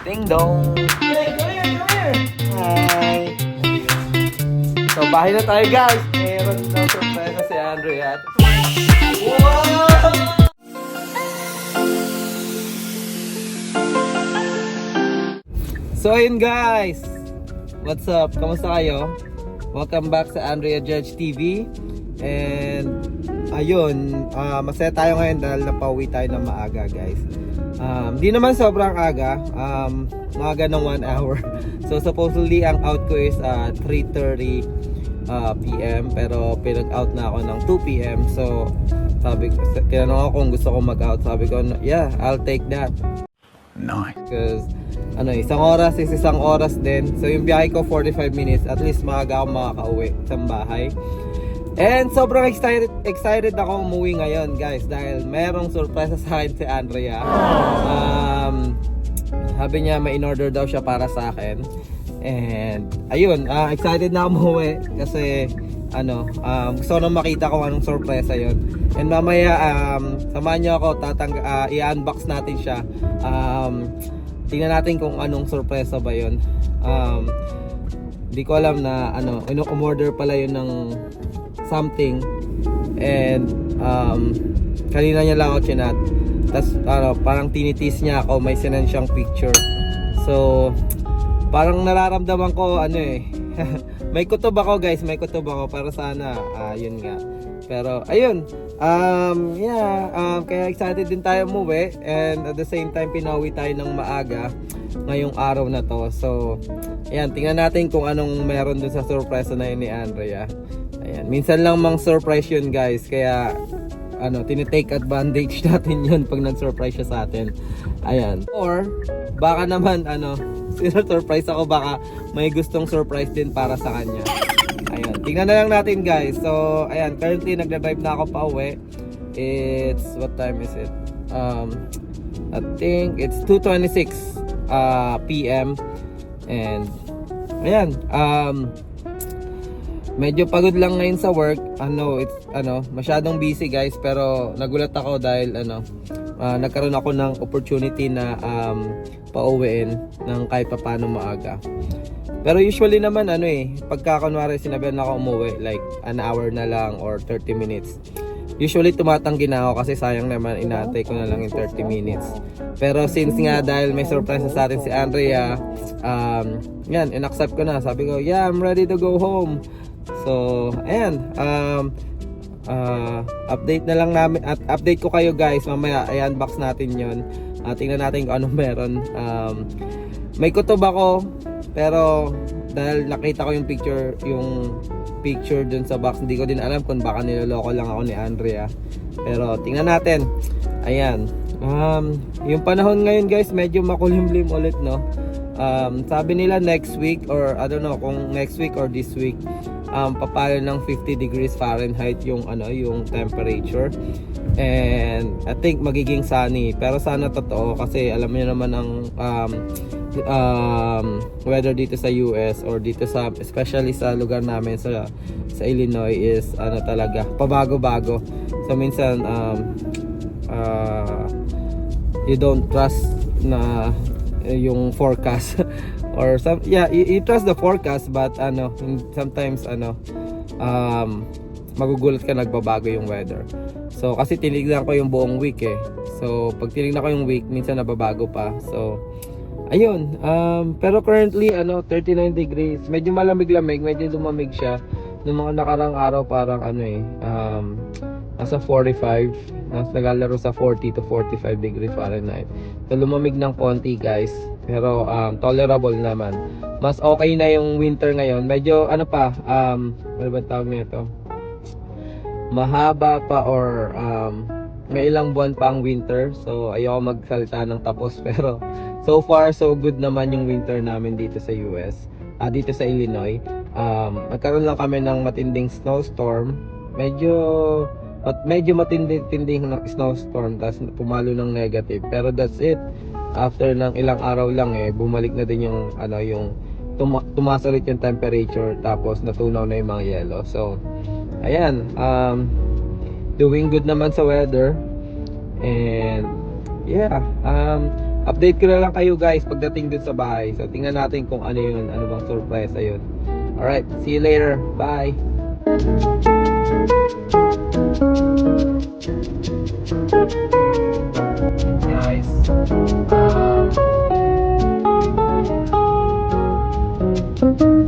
Ding dong! Hey, come here. Hi! So, bahay na tayo guys! Meron daw surprise si Andrea. Wow! So, ayun guys! What's up? Kamusta kayo? Welcome back sa Andrea Judge TV. And, ayun, ah, masaya tayo ngayon dahil napauwi tayo ng maaga guys. Um, di naman sobrang aga, um, maaga ng 1 hour. So supposedly ang out ko is uh, 3.30 uh, PM pero pinag-out na ako ng 2 PM. So sabi ko, tinanong ako kung gusto ko mag-out. Sabi ko, yeah, I'll take that. Nice. Because ano, isang oras is isang oras din. So yung biyahe ko 45 minutes, at least maaga ako makakauwi sa bahay. And sobrang excited excited ako umuwi ngayon, guys, dahil merong surprise sa akin si Andrea. Um, sabi niya may in-order daw siya para sa akin. And ayun, ah, excited na umuwi kasi ano, um, gusto nang makita kung anong sorpresa yon. And mamaya um, samahan niyo ako tatang ah, i-unbox natin siya. Um, tingnan natin kung anong sorpresa ba yon. Um, hindi ko alam na ano, ino-order pala yun ng something. And um, kanina niya lang ako chinat. Tapos ano, parang tinitis niya ako. May sinan siyang picture. So parang nararamdaman ko ano eh. May kutob ako guys. May kutob ako para sana ah, yun nga pero ayun um, yeah um, kaya excited din tayo umuwi and at the same time pinauwi tayo ng maaga ngayong araw na to so ayan tingnan natin kung anong meron dun sa surprise na yun ni Andrea ayan minsan lang mang surprise yun guys kaya ano, tinitake advantage natin yun pag nag-surprise siya sa atin. Ayan. Or, baka naman, ano, surprise ako, baka may gustong surprise din para sa kanya. Ayan. Tingnan na lang natin, guys. So, ayan, currently, nagda-drive na ako pa uwi. It's, what time is it? Um, I think it's 2.26 uh, p.m. And, ayan, um, Medyo pagod lang ngayon sa work. Ano, it's ano, masyadong busy guys, pero nagulat ako dahil ano, ah, nagkaroon ako ng opportunity na um, pauwiin ng kahit papaano maaga. Pero usually naman ano eh, pagka kunwari sinabihan ako umuwi, like an hour na lang or 30 minutes. Usually tumatanggi na ako kasi sayang naman inaantay ko na lang yung 30 minutes. Pero since nga dahil may surprise sa atin si Andrea, um, yan, inaccept ko na. Sabi ko, yeah, I'm ready to go home. So, ayan. Um, uh, update na lang namin at update ko kayo guys mamaya i-unbox natin yon uh, tingnan natin kung anong meron um, may kutob ako pero dahil nakita ko yung picture yung picture dun sa box hindi ko din alam kung baka niloloko lang ako ni Andrea. Pero tingnan natin. Ayan. Um, yung panahon ngayon guys medyo makulimlim ulit no? Um, sabi nila next week or I don't know kung next week or this week um, papalo ng 50 degrees Fahrenheit yung ano yung temperature. And I think magiging sunny. Pero sana totoo kasi alam niyo naman ang um, um, weather dito sa US or dito sa especially sa lugar namin sa sa Illinois is ano talaga pabago-bago. So minsan um, uh, you don't trust na yung forecast or some yeah you, you trust the forecast but ano sometimes ano um magugulat ka nagbabago yung weather. So kasi tinignan ko yung buong week eh. So pag tinignan ko yung week minsan nababago pa. So ayun um pero currently ano 39 degrees. Medyo malamig-lamig medyo lumamig siya. Nung mga nakarang araw parang ano eh um nasa 45 nas naglalaro sa 40 to 45 degree Fahrenheit. So lumamig ng konti guys. Pero um, tolerable naman. Mas okay na yung winter ngayon. Medyo ano pa um ano ba tawag nito? Mahaba pa or um, may ilang buwan pa ang winter so ayoko magsalita ng tapos pero so far so good naman yung winter namin dito sa US ah, dito sa Illinois. Um, nagkaroon lang kami ng matinding snowstorm. Medyo at medyo matinding ng snowstorm tapos pumalo ng negative. Pero that's it. After ng ilang araw lang eh bumalik na din yung ano yung tuma- tumaas ulit yung temperature tapos natunaw na yung mga yelo. So ayan um doing good naman sa weather and yeah um update ko na lang kayo guys pagdating dun sa bahay. So, tingnan natin kung ano yun, ano bang surprise yun. Alright, see you later. Bye! Guys, um,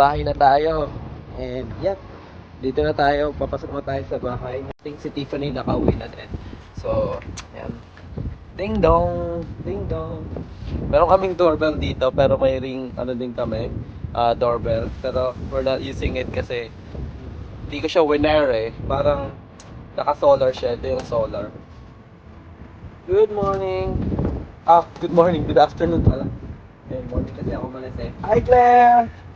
bahay na tayo. And yep, dito na tayo. Papasok na tayo sa bahay. I think si Tiffany nakauwi na din. So, ayan. Ding dong, ding dong. Meron kaming doorbell dito pero may ring ano din kami, ah, doorbell. Pero we're not using it kasi hindi ko siya winner eh. Parang naka-solar siya. Ito yung solar. Good morning. Ah, good morning. Good afternoon pala. Good morning kasi ako malas eh. Hi Claire!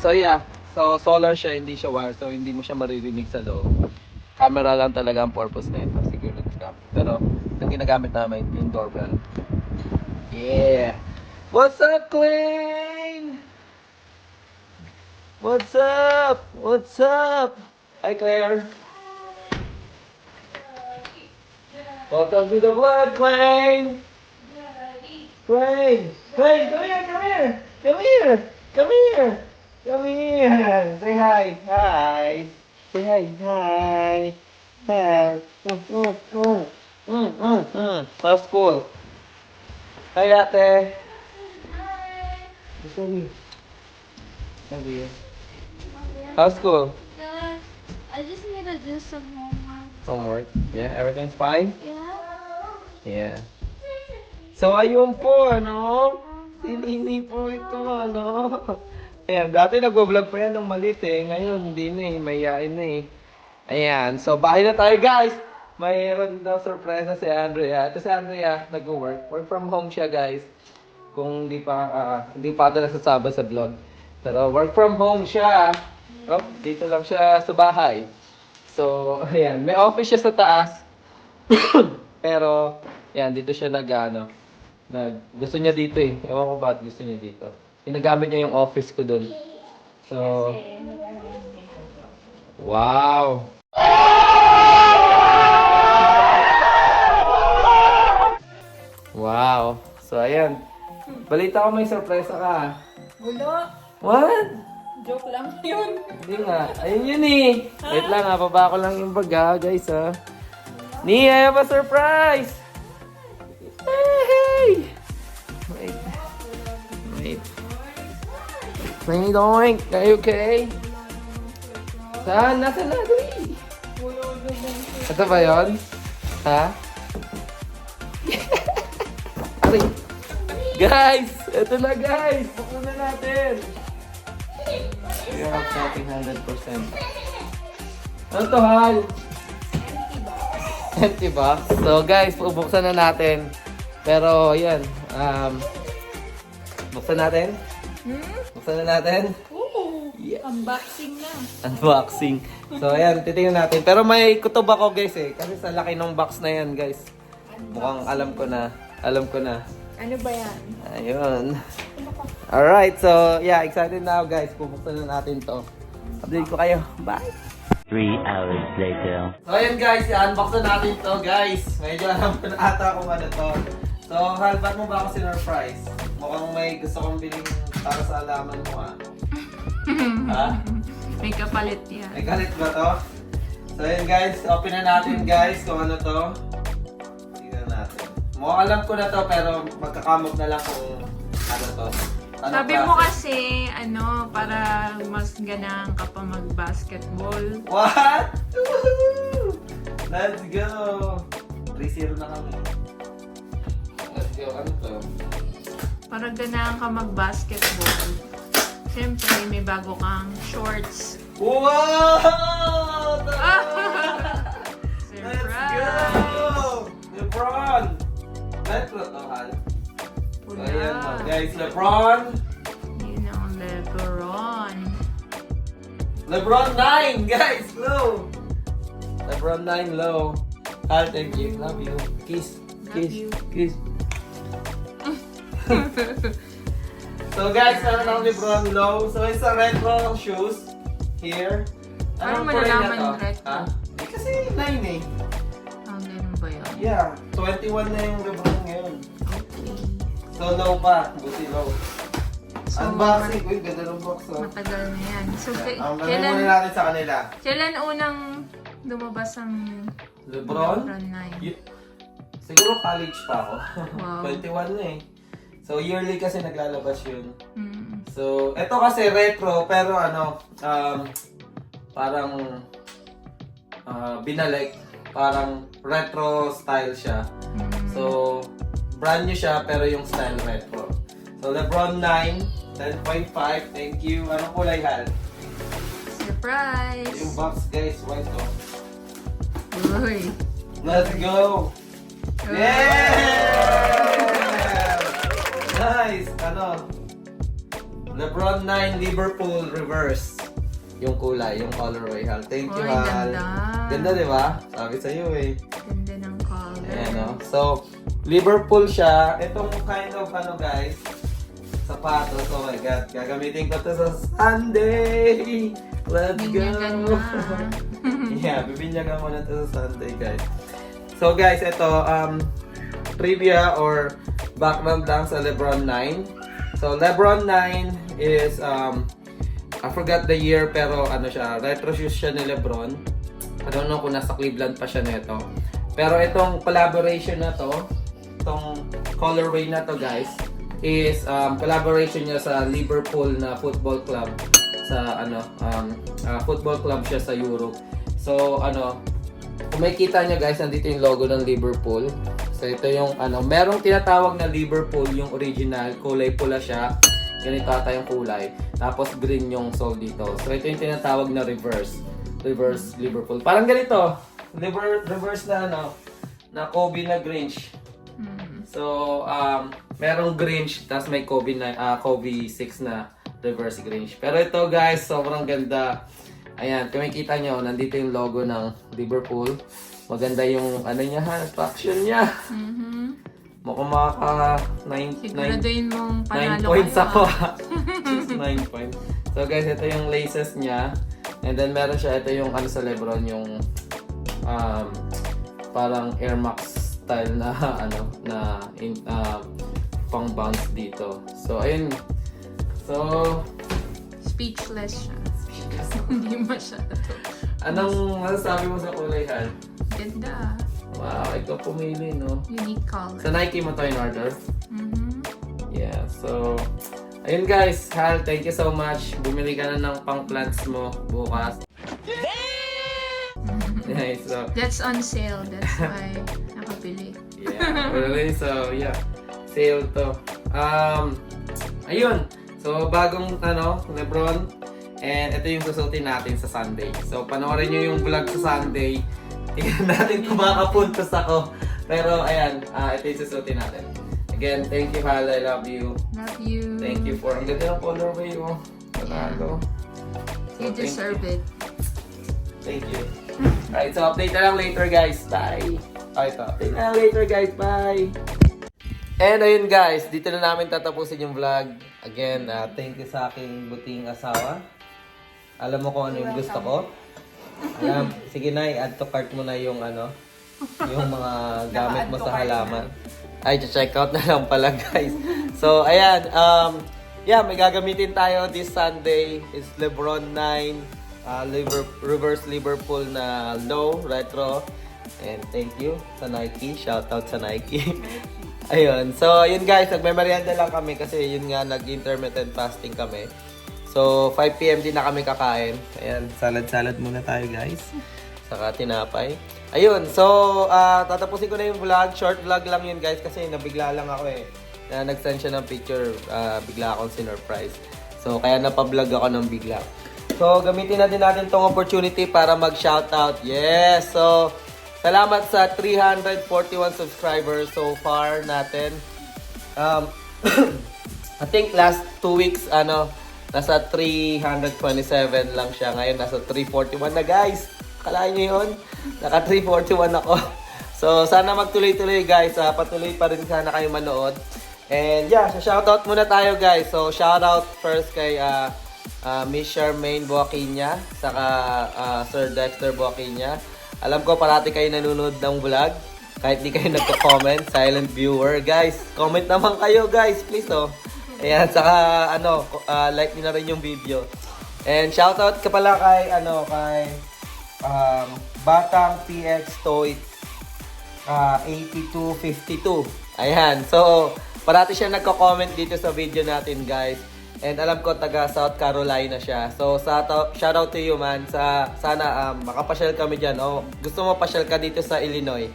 So yeah, so solar siya, hindi siya wire, so hindi mo siya maririnig sa loob. Camera lang talaga ang purpose na ito, security cam. Pero, ang ginagamit namin, yung doorbell. Yeah! What's up, Clayne? What's up? What's up? Hi, Claire. Welcome to the vlog, Clayne! Clayne! Clayne, come here, come here! Come here! Come here! Come here! Say hi! Hi! Say hi! Hi! Hi! Mm, mm, mm. Mm, mm, mm. How's school? Hi, ate! Hi! Sabi yun. How's school? Good. I just need to do some homework. Homework? Yeah, everything's fine? Yeah. Yeah. So, ayun po, ano? Sinini po ito, ano? Ayan, dati nagbo-vlog pa yan nung malit eh. Ngayon, hindi na eh. Mayayain na eh. Ayan, so bahay na tayo guys! Mayroon daw surpresa si Andrea. Ito si Andrea, nag-work. Work from home siya guys. Kung hindi pa, ah, hindi pa ito nasasaba sa vlog. Pero work from home siya. Oh, dito lang siya sa bahay. So, ayan. May office siya sa taas. Pero, yan, dito siya nag, ano, nag, gusto niya dito eh. Ewan ko ba't gusto niya dito. Ginagamit niya yung office ko dun. So, wow! Wow! So, ayan. Balita ko may sorpresa ka. ah. Wala. What? Joke lang yun. Hindi nga. Ayun yun eh. Wait lang ha. Baba ko lang yung bag ha, guys ha. Ni, I have a surprise! Hey! Wait. Wait. Wait, doink. Are you okay? Saan? Nasa na? Dali. Ito ba yun? Ha? Aray. Guys! Ito na guys! Buksan na natin! We are upsetting 100%. Ano to, Hal? Empty box. So, guys, bubuksan na natin. Pero, yan. Um, buksan natin? Hmm? Buksan na natin? Oo. Yes. Unboxing na. Unboxing. So, ayan, titingnan natin. Pero may kutob ako, guys, eh. Kasi sa laki ng box na yan, guys. Mukhang alam ko na. Alam ko na. Ano ba yan? Ayun. Alright, so, yeah, excited na ako, guys. Bubuksan na natin to. Update ko kayo. Bye! Three hours later. So ayun guys, i-unbox na natin to guys. Medyo alam ko na ata kung ano to. So Hal, ba't mo ba ako sinurprise? Mukhang may gusto kong biling para sa alaman mo ah. ha? May kapalit yan. May galit ba to? So ayun guys, open na natin guys kung ano to. Tingnan natin. Mukhang alam ko na to pero magkakamog na lang kung ano to. Ano Sabi mo klase? kasi, ano, para mas ganang ka pa mag-basketball. What? Let's go! 3-0 na kami. Let's go. Ano to? Para ganang ka mag-basketball. Siyempre, may bago kang shorts. Wow! Let's go! LeBron! Metro to, Hal. So, ayan. Guys, LeBron. Yun ang Lebron. LeBron 9, guys! Low! LeBron 9, low. Hal, thank you. Love you. Kiss. Love Kiss. you. Kiss. so guys, meron akong Lebron Low. So it's a retro shoes. Here. Anong mo kulay na nalaman to? retro? Ha? Eh, kasi 9 eh. Ah, ganun ba yun? Yeah, 21 na yung Lebron ngayon. Okay. So low pa, buti low. So, Unboxing, uy, ganda ng box oh. Matagal na yan. So, k- Ang kailan, muna natin sa kanila. kailan unang lumabas ang Lebron? Lebron 9? Y- siguro college pa ako. Wow. 21 na eh. So yearly kasi naglalabas yun. Mm. So, ito kasi retro pero ano, um, parang ah, binalik. Parang retro style siya. Mm. So, brand new siya pero yung style retro. So, Lebron 9, 10.5. Thank you. Anong kulay hal? Surprise! Yung box guys, white oh. Uy! Let's go! Yeah! Nice! Ano? Lebron 9 Liverpool reverse. Yung kulay, yung colorway hal. Thank you, Uy, hal. ganda. Ganda, di ba? Sabi sa iyo eh. Ganda ng color. Ayan, no? So, Liverpool siya. Itong kind of, ano guys, sapatos. Oh my God. Gagamitin ko to sa Sunday. Let's Binyagan go. ah. yeah, bibinyagan mo na to sa Sunday, guys. So, guys, ito, um, trivia or background lang sa Lebron 9. So, Lebron 9 is, um, I forgot the year, pero ano siya, retro shoes siya ni Lebron. I don't know kung nasa Cleveland pa siya nito. Pero itong collaboration na to, itong colorway na to guys, is um, collaboration niya sa Liverpool na football club sa ano um, ah, football club siya sa Europe. So ano, kung makikita niyo guys, nandito yung logo ng Liverpool. So ito yung ano, merong tinatawag na Liverpool yung original, kulay pula siya. Ganito ata yung kulay. Tapos green yung sole dito. So ito yung tinatawag na reverse. Reverse Liverpool. Parang ganito. Reverse, reverse na ano, na Kobe na Grinch. Mm. So, um, merong Grinch, tapos may Kobe, na, ah, Kobe 6 na reverse Grinch. Pero ito guys, sobrang ganda. Ayan, kung makikita nyo, nandito yung logo ng Liverpool. Maganda yung ano niya ha, faction niya. Mhm. Mukhang makaka 9 Siguraduhin mong 9 panalo points kayo, ako. ah. 9 points. So guys, ito yung laces niya. And then meron siya, ito yung ano sa Lebron, yung um, parang Air Max style na ano na in, uh, pang bounce dito. So ayun. So Speechless siya. Hindi masyado. anong masasabi mo sa kulay Han? Ganda. Wow, ikaw pumili no. Unique color. Sa Nike mo to in order? Mhm. Yeah, so ayun guys, Hal, thank you so much. Bumili ka na ng pang plants mo bukas. Nice. So, That's on sale. That's why nakabili. yeah. Really, so yeah. Sale to. Um, ayun. So, bagong ano, Lebron. And ito yung susutin natin sa Sunday. So, panoorin nyo yung vlog sa Sunday. Tingnan natin kung makapuntos ako. Pero, ayan. ah ito yung susutin natin. Again, thank you, Hal. I love you. Love you. Thank you for... Ang ganda ng colorway mo. Panalo. So, You thank deserve it. Thank you. Alright, so update na lang later guys. Bye! Okay, so update na lang later guys. Bye! And ayun guys, dito na namin tatapusin yung vlog. Again, uh, thank you sa aking buting asawa. Alam mo kung ano yung gusto ko. Alam, sige na, i-add to cart mo na yung ano, yung mga gamit mo sa halaman. Ay, check out na lang pala guys. So, ayan, um, yeah, may gagamitin tayo this Sunday. It's Lebron 9, uh, Liver, reverse Liverpool na low, retro. And thank you sa Nike. Shout out sa Nike. Ayun. So, yun guys, nagme-merienda lang kami kasi yun nga, nag-intermittent fasting kami. So, 5pm din na kami kakain. Ayan, salad-salad muna tayo guys. Saka tinapay. Ayun, so, ah, tatapusin ko na yung vlog. Short vlog lang yun guys kasi nabigla lang ako eh. Na nag-send siya ng picture, ah, bigla akong sinurprise. So, kaya napablog ako ng bigla. So, gamitin na din natin tong opportunity para mag-shoutout. Yes! So, salamat sa 341 subscribers so far natin. Um, I think last two weeks, ano, nasa 327 lang siya. Ngayon, nasa 341 na guys. Kalahin nyo yun? Naka 341 ako. So, sana magtuloy-tuloy guys. Ha? Patuloy pa rin sana kayo manood. And yeah, so shoutout muna tayo guys. So shoutout first kay uh, uh, Miss Charmaine Buaquinya, saka uh, Sir Dexter Buaquinya. Alam ko parati kayo nanonood ng vlog. Kahit di kayo nagko-comment, silent viewer. Guys, comment naman kayo guys, please oh. Ayan, saka ano, uh, like niyo na rin yung video. And shoutout ka pala kay ano, kay um, Batang PX Toys ah 8252. Ayan. So, parati siya nagko-comment dito sa video natin, guys. And alam ko taga South Carolina siya. So, sa shout out to you, man. Sa sana um, makapasyal kami diyan o gusto mo pasyal ka dito sa Illinois.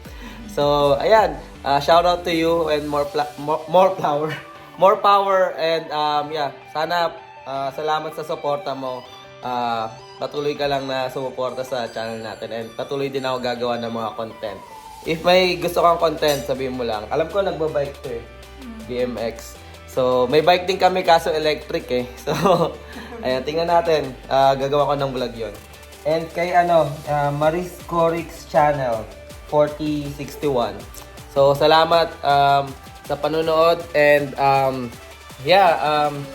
So, ayan. Uh, shout out to you and more more, more power. More power and um yeah, sana ah, salamat sa suporta mo. Ah, patuloy ka lang na sumuporta sa channel natin and patuloy din ako gagawa ng mga content. If may gusto kang content, sabihin mo lang. Alam ko nagbabike to eh. BMX. So, may bike din kami kaso electric eh. So, ayan, tingnan natin. Ah, gagawa ko ng vlog yon. And kay ano, ah, Maris Corix Channel 4061. So, salamat um, sa panonood and um, yeah, um,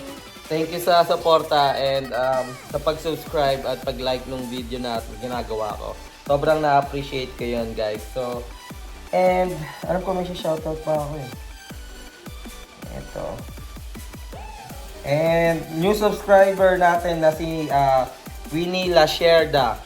thank you sa suporta and um, sa pag-subscribe at pag-like ng video na ginagawa ko. Sobrang na-appreciate ko yun, guys. So, and alam ko may shoutout pa ako eh. Ito. And new subscriber natin na si ah, Winnie Lasherda.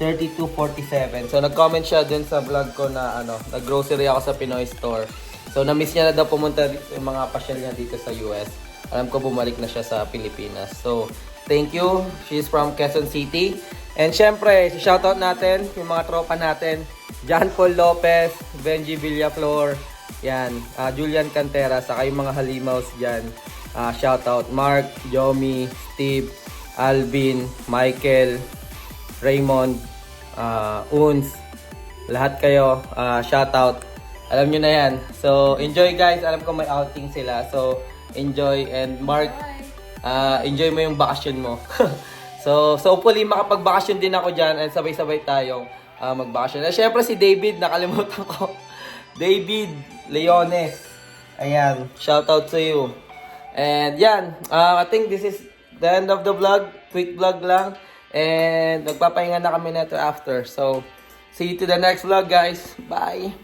3247. So, nag-comment siya dun sa vlog ko na ano, nag-grocery ako sa Pinoy Store. So, na-miss niya na daw pumunta yung mga pasyal niya dito sa US. Alam ko bumalik na siya sa Pilipinas. So, thank you. She's from Quezon City. And syempre, shoutout natin yung mga tropa natin. John Paul Lopez, Benji Villaflor, yan, ah, Julian Cantera, saka yung mga halimaws dyan. Ah, shoutout Mark, Jomi, Steve, Alvin, Michael, Raymond, uh, Uns, lahat kayo, uh, shoutout. Alam nyo na yan. So, enjoy guys. Alam ko may outing sila. So, enjoy. And Mark, uh, enjoy mo yung bakasyon mo. so, so hopefully makapagbakasyon din ako dyan and sabay-sabay tayong uh, magbakasyon. And syempre si David, nakalimutan ko. David Leones. Ayan, shoutout to you. And yan, uh, I think this is the end of the vlog. Quick vlog lang. And nagpapahinga na kami neto after. So, see you to the next vlog guys. Bye!